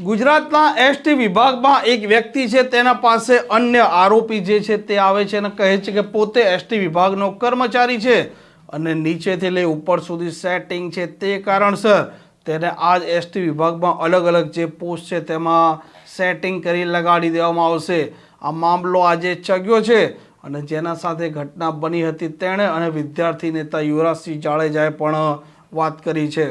ગુજરાતના એસટી વિભાગમાં એક વ્યક્તિ છે, તેના પાસે અન્ય આરોપી જે છે તે આવે છે અને કહે છે કે પોતે એસટી વિભાગનો કર્મચારી છે અને નીચેથી લઈ ઉપર સુધી સેટિંગ છે તે કારણસર તેને આ જ એસટી વિભાગમાં અલગ અલગ જે પોસ્ટ છે તેમાં સેટિંગ કરી લગાડી દેવામાં આવશે. આ મામલો આજે ચગ્યો છે અને જેના સાથે ઘટના બની હતી તેણે અને વિદ્યાર્થી નેતા યુવરાજસિંહ જાડેજાએ પણ વાત કરી છે.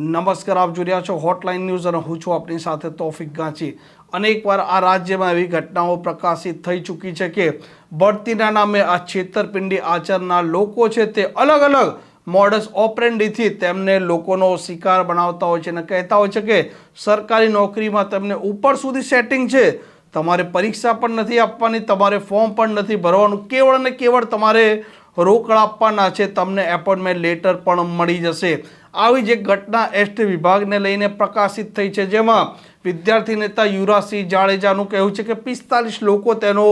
નમસ્કાર, આપ જોઈ રહ્યા છો હોટલાઇન ન્યૂઝ અને હું છું આપની સાથે તોફિક ગાંચી. અનેકવાર આ રાજ્યમાં એવી ઘટનાઓ પ્રકાશિત થઈ ચૂકી છે કે બઢતીના નામે આ છેતરપિંડી આચરનાર લોકો છે તે અલગ અલગ મોડસ ઓપરેન્ડીથી તેમને લોકોનો શિકાર બનાવતા હોય છે અને કહેતા હોય છે કે સરકારી નોકરીમાં તેમને ઉપર સુધી સેટિંગ છે. તમારે પરીક્ષા પણ નથી આપવાની, તમારે ફોર્મ પણ નથી ભરવાનું, કેવળ અને કેવળ તમારે રોકડ આપવાના છે, તમને એપોઇન્ટમેન્ટ લેટર પણ મળી જશે. આવી જે ઘટના એસટી વિભાગને લઈને પ્રકાશિત થઈ છે, જેમાં વિદ્યાર્થી નેતા યુવરાજસિંહ જાડેજાનું કહેવું છે કે પિસ્તાલીસ લોકો તેનો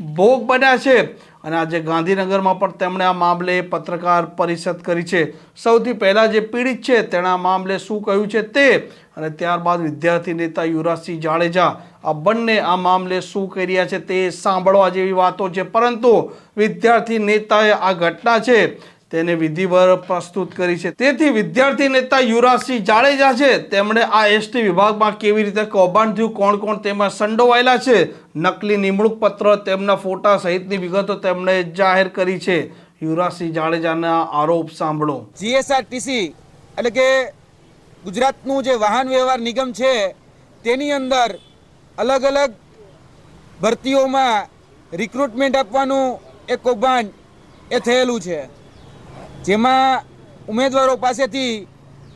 ભોગ બન્યા છે અને આજે ગાંધીનગરમાં પણ તેમણે આ મામલે પત્રકાર પરિષદ કરી છે. સૌથી પહેલાં જે પીડિત છે તેના મામલે શું કહ્યું છે તે અને ત્યારબાદ વિદ્યાર્થી નેતા યુવરાજસિંહ જાડેજા આ બંને આ મામલે શું કરી રહ્યા છે તે સાંભળવા જેવી વાતો છે. પરંતુ વિદ્યાર્થી નેતાએ આ ઘટના છે તેને વિધિવર પ્રસ્તુત કરી છે. તેથી વિદ્યાર્થી નેતા યુવરાજસિંહ જાડેજા છે. તેમણે આ એસટી વિભાગમાં કેવી રીતે કૌભાંડ થયું, કોણ કોણ તેમાં સંડોવાયેલા છે, નકલી નિમણૂક પત્ર તેમના ફોટા સહિતની વિગતો તેમણે જાહેર કરી છે. યુવરાજસિંહ જાડેજાના આરોપ સાંભળો. જીએસઆરટીસી એટલે કે ગુજરાતનું જે વાહન વ્યવહાર નિગમ છે, તેની અંદર અલગ અલગ ભરતીઓમાં રિક્રુટમેન્ટ આપવાનું એ કૌભાંડ એ થયેલું છે. જેમાં ઉમેદવારો પાસેથી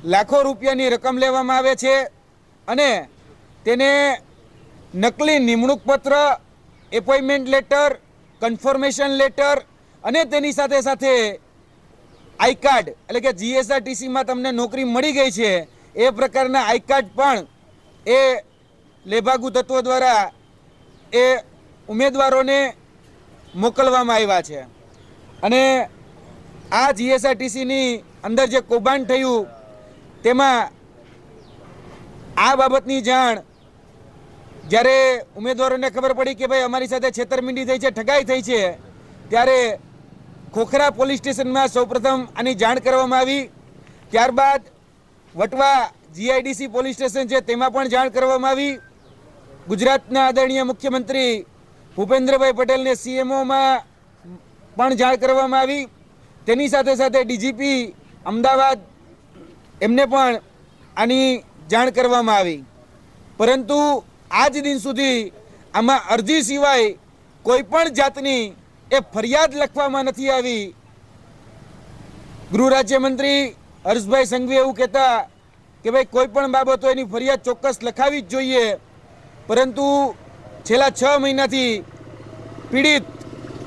લાખો રૂપિયાની રકમ લેવામાં આવે છે અને તેને નકલી નિમણૂક પત્ર એપોઇન્ટમેન્ટ લેટર કન્ફર્મેશન લેટર અને તેની સાથે સાથે આઈ કાર્ડ એટલે કે જીએસઆરટીસીમાં તમને નોકરી મળી ગઈ છે. એ પ્રકારના આઈ કાર્ડ પણ એ લેભાગુ તત્વો દ્વારા એ ઉમેદવારોને મોકલવામાં આવ્યા છે. અને આ જીએસઆરટીસીની અંદર જે કૌભાંડ થયું, તેમાં આ બાબતની જાણ જ્યારે ઉમેદવારોને ખબર પડી કે ભાઈ અમારી સાથે છેતરમિંડી થઈ છે, ઠગાઈ થઈ છે, ત્યારે ખોખરા પોલીસ સ્ટેશનમાં સૌપ્રથમ આની જાણ કરવામાં આવી. ત્યારબાદ વટવા જીઆઈડીસી પોલીસ સ્ટેશન છે, તેમાં પણ જાણ કરવામાં આવી. ગુજરાતના આદરણીય મુખ્યમંત્રી ભૂપેન્દ્રભાઈ પટેલને સીએમઓમાં પણ જાણ કરવામાં આવી. તેની સાથે સાથે ડીજીપી અમદાવાદ, એમને પણ આની જાણ કરવામાં આવી. પરંતુ આજ દિન સુધી આમાં અરજી સિવાય કોઈ પણ જાતની એ ફરિયાદ લખવામાં નથી આવી. ગૃહ રાજ્યમંત્રી હર્ષભાઈ સંઘવી એવું કહેતા કે ભાઈ, કોઈ પણ બાબત એની ફરિયાદ ચોક્કસ લખાવી જ જોઈએ. પરંતુ છેલ્લા છ મહિનાથી પીડિત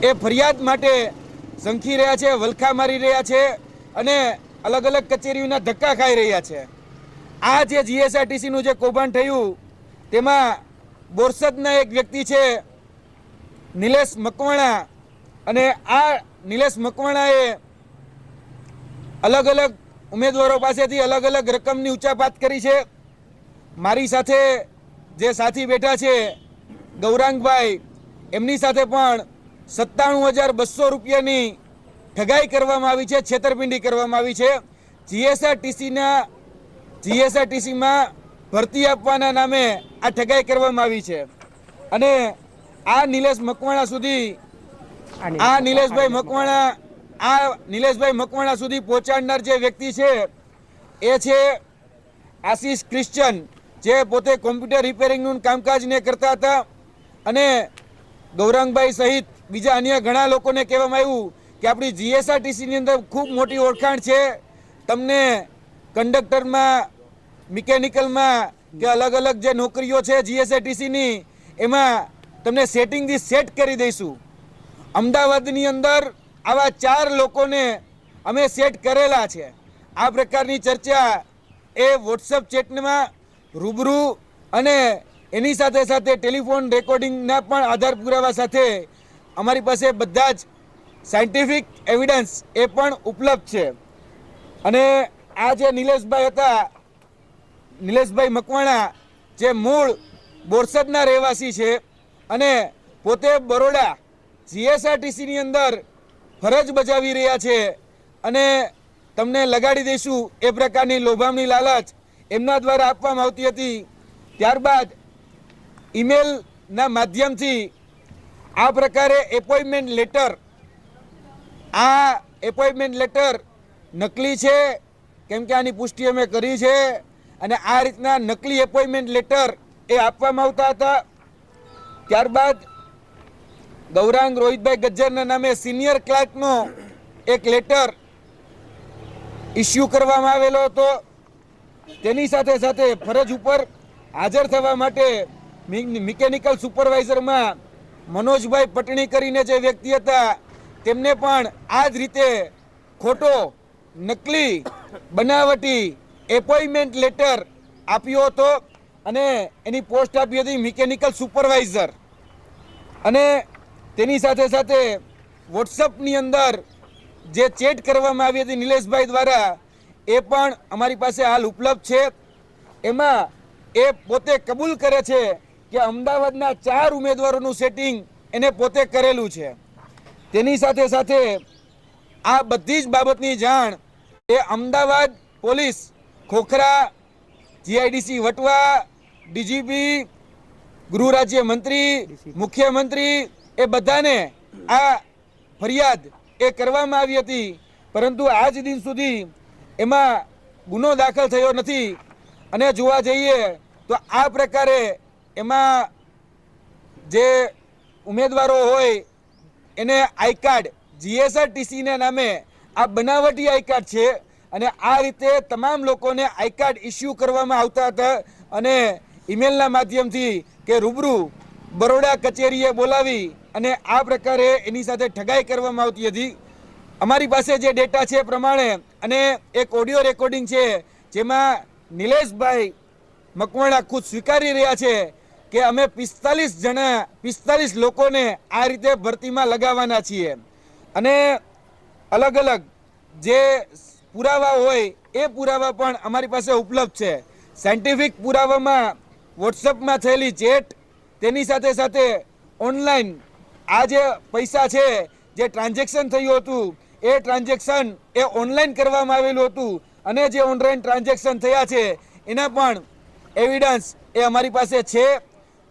એ ફરિયાદ માટે ઝંખી રહ્યા છે, વલખા મારી રહ્યા છે અને અલગ અલગ કચેરીઓના ધક્કા ખાઈ રહ્યા છે. આ જે જીએસઆરટીસીનું જે કૌભાંડ થયું, તેમાં બોરસદના એક વ્યક્તિ છે, નિલેશ મકવાણા. અને આ નિલેશ મકવાણાએ અલગ અલગ ઉમેદવારો પાસેથી અલગ અલગ રકમની ઉચાપાત કરી છે. મારી સાથે જે સાથી બેઠા છે, ગૌરાંગભાઈ, એમની સાથે પણ સત્તાણું હજાર બસો રૂપિયાની ઠગાઈ કરવામાં આવી છે, છેતરપિંડી કરવામાં આવી છે. જીએસઆરટીસીના, જીએસઆરટીસીમાં ભરતી આપવાના નામે આ ઠગાઈ કરવામાં આવી છે. અને આ નિલેશ મકવાણા સુધી, આ નિલેશભાઈ મકવાણા આ નિલેશભાઈ મકવાણા સુધી પહોંચાડનાર જે વ્યક્તિ છે, એ છે આશીષ ક્રિશ્ચન, જે પોતે કોમ્પ્યુટર રિપેરિંગનું કામકાજને કરતા હતા અને ગૌરાંગભાઈ સહિત બીજા અન્ય ઘણા લોકોને કહેવામાં આવ્યું કે આપણી જીએસઆરટીસીની અંદર ખૂબ મોટી ઓળખાણ છે. તમને કંડક્ટરમાં, મિકેનિકલમાં કે અલગ અલગ જે નોકરીઓ છે જીએસઆરટીસીની એમાં તમને સેટિંગથી સેટ કરી દઈશું. અમદાવાદની અંદર આવા ચાર લોકોને અમે સેટ કરેલા છે. આ પ્રકારની ચર્ચા એ વોટ્સઅપ ચેટમાં રૂબરૂ અને એની સાથે સાથે ટેલિફોન રેકોર્ડિંગના પણ આધાર પુરાવા સાથે અમારી પાસે બધા જ સાયન્ટિફિક એવિડન્સ એ પણ ઉપલબ્ધ છે. અને આ જે નિલેશભાઈ હતા, નિલેશભાઈ મકવાણા જે મૂળ બોરસદના રહેવાસી છે અને પોતે બરોડા જીએસઆરટીસીની અંદર ફરજ બજાવી રહ્યા છે. અને તમને લગાડી દઈશું એ પ્રકારની લોભામણી લાલચ એમના દ્વારા આપવામાં આવતી હતી. ત્યારબાદ ઈમેલના માધ્યમથી આ પ્રકારે એપોઇન્ટમેન્ટ લેટર, આ એપોઇન્ટમેન્ટ લેટર નકલી છે, કેમ કે આની પુષ્ટિ અમે કરી છે અને આ રીતના નકલી એપોઇન્ટમેન્ટ લેટર એ આપવામાં આવતા હતા. ત્યારબાદ ગૌરાંગ રોહિતભાઈ ગજ્જરના નામે સિનિયર ક્લાર્કનો એક લેટર ઇસ્યુ કરવામાં આવેલો હતો. તેની સાથે સાથે ફરજ ઉપર હાજર થવા માટે મિકેનિકલ સુપરવાઇઝરમાં મનોજભાઈ પટણી કરીને જે વ્યક્તિ હતા, તેમને પણ આ જ રીતે ખોટો, નકલી, બનાવટી એપોઇન્ટમેન્ટ લેટર આપ્યો હતો અને એની પોસ્ટ આપી હતી મિકેનિકલ સુપરવાઇઝર અને તેની સાથે સાથે વોટ્સઅપની અંદર જે ચેટ કરવામાં આવી હતી નિલેશભાઈ દ્વારા એ પણ અમારી પાસે હાલ ઉપલબ્ધ છે. એમાં એ પોતે કબૂલ કરે છે કે અમદાવાદના ચાર ઉમેદવારોનું સેટિંગ એને પોતે કરેલું છે. તેની સાથે સાથે આ બધી જ બાબતની જાણ એ Ahmedabad police Khokhra GIDC Vatva DGP ગૃહ રાજ્ય મંત્રી મુખ્યમંત્રી એ બધાને આ ફરિયાદ એ કરવામાં આવી હતી. પરંતુ આજ દિન સુધી એમાં ગુનો દાખલ થયો નથી. અને જોવા જઈએ તો આ પ્રકારે એમાં જે ઉમેદવારો હોય, એને આઈ કાર્ડ જીએસઆરટીસીના નામે આ બનાવટી આઈ કાર્ડ છે. અને આ રીતે તમામ લોકોને આઈ કાર્ડ ઇસ્યુ કરવામાં આવતા હતા અને ઈમેલના માધ્યમથી કે રૂબરૂ બરોડા કચેરીએ બોલાવી અને આ પ્રકારે એની સાથે ઠગાઈ કરવામાં આવતી હતી. અમારી પાસે જે ડેટા છે પ્રમાણે અને એક ઓડિયો રેકોર્ડિંગ છે જેમાં નિલેશભાઈ મકવાણા ખુદ સ્વીકારી રહ્યા છે કે અમે પિસ્તાલીસ જણા, પિસ્તાલીસ લોકોને આ રીતે ભરતીમાં લગાવવાના છીએ. અને અલગ અલગ જે પુરાવા હોય એ પુરાવા પણ અમારી પાસે ઉપલબ્ધ છે. સાયન્ટિફિક પુરાવામાં વોટ્સઅપમાં થયેલી ચેટ તેની સાથે સાથે ઓનલાઈન આ જે પૈસા છે, જે ટ્રાન્ઝેક્શન થયું હતું, એ ટ્રાન્ઝેક્શન એ ઓનલાઈન કરવામાં આવેલું હતું. અને જે ઓનલાઈન ટ્રાન્ઝેક્શન થયા છે, એના પણ એવિડન્સ એ અમારી પાસે છે.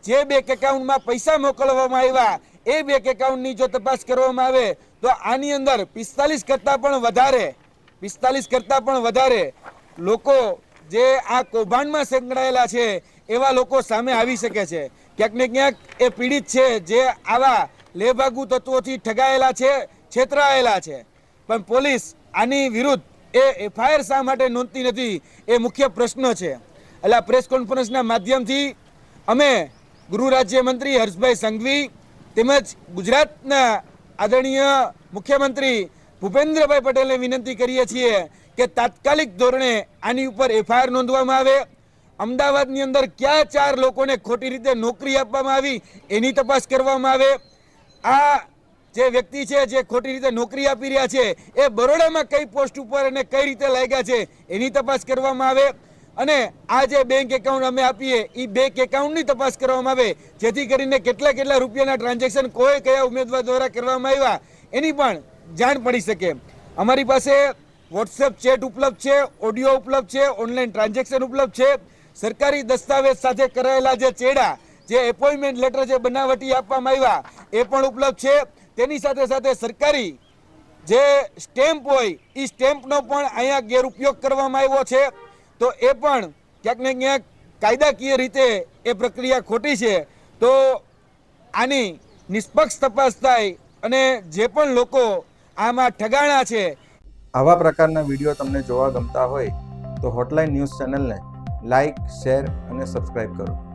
જે બેંક એકાઉન્ટમાં પૈસા મોકલવામાં આવ્યા, એ બેંક એકાઉન્ટની જો તપાસ કરવામાં આવે, તો આની અંદર પિસ્તાલીસ કરતાં પણ વધારે, પિસ્તાલીસ કરતાં પણ વધારે લોકો જે આ કૌભાંડમાં સંકળાયેલા છે, એવા લોકો સામે આવી શકે છે. ક્યાંક ને ક્યાંક એ પીડિત છે, જે આવા લેભાગુ તત્વોથી ઠગાયેલા છે, છેતરાયેલા છે. પણ પોલીસ આની વિરુદ્ધ એ એફઆઈઆર શા માટે નોંધતી નથી એ મુખ્ય પ્રશ્ન છે. એટલે પ્રેસ કોન્ફરન્સના માધ્યમથી અમે ગૃહ રાજ્યમંત્રી હર્ષભાઈ સંઘવી તેમજ ગુજરાતના આદરણીય મુખ્યમંત્રી ભૂપેન્દ્રભાઈ પટેલને વિનંતી કરીએ છીએ કે તાત્કાલિક ધોરણે આની ઉપર એફઆઈઆર નોંધવામાં આવે. અમદાવાદની અંદર કયા ચાર લોકોને ખોટી રીતે નોકરી આપવામાં આવી એની તપાસ કરવામાં આવે. આ જે વ્યક્તિ છે, જે ખોટી રીતે નોકરી આપી રહ્યા છે, એ બરોડામાં કઈ પોસ્ટ ઉપર અને કઈ રીતે લાગ્યા છે, એની તપાસ કરવામાં આવે. અને આ જે બેંક એકાઉન્ટ અમે આપીએ એ બેંક એકાઉન્ટની તપાસ કરવામાં આવે. જેથી કરીને કેટલા કેટલા રૂપિયાના ટ્રાન્ઝેક્શન કોઈ કયા ઉમેદવાર દ્વારા કરવામાં આવ્યા, એની પણ જાણ પડી શકે. અમારી પાસે વોટ્સએપ ચેટ ઉપલબ્ધ છે, ઓડિયો ઉપલબ્ધ છે, ઓનલાઈન ટ્રાન્ઝેક્શન ઉપલબ્ધ છે. સરકારી દસ્તાવેજ સાથે કરાયેલા જે ચેડા જે એપોઇન્ટમેન્ટ લેટર જે બનાવટી આપવામાં આવ્યા, એ પણ ઉપલબ્ધ છે. તેની સાથે સાથે સરકારી જે સ્ટેમ્પ હોય એ સ્ટેમ્પનો પણ અહીંયા ગેરઉપયોગ કરવામાં આવ્યો છે. તો એ પણ ક્યાંક ને ક્યાંક કાયદાકીય રીતે એ પ્રક્રિયા ખોટી છે. તો આની નિષ્પક્ષ તપાસ થાય અને જે પણ લોકો આમાં ઠગાણા છે. આવા પ્રકારના વીડિયો તમને જોવા ગમતા હોય તો હોટલાઇન ન્યૂઝ ચેનલને લાઇક શેર અને સબસ્ક્રાઈબ કરો.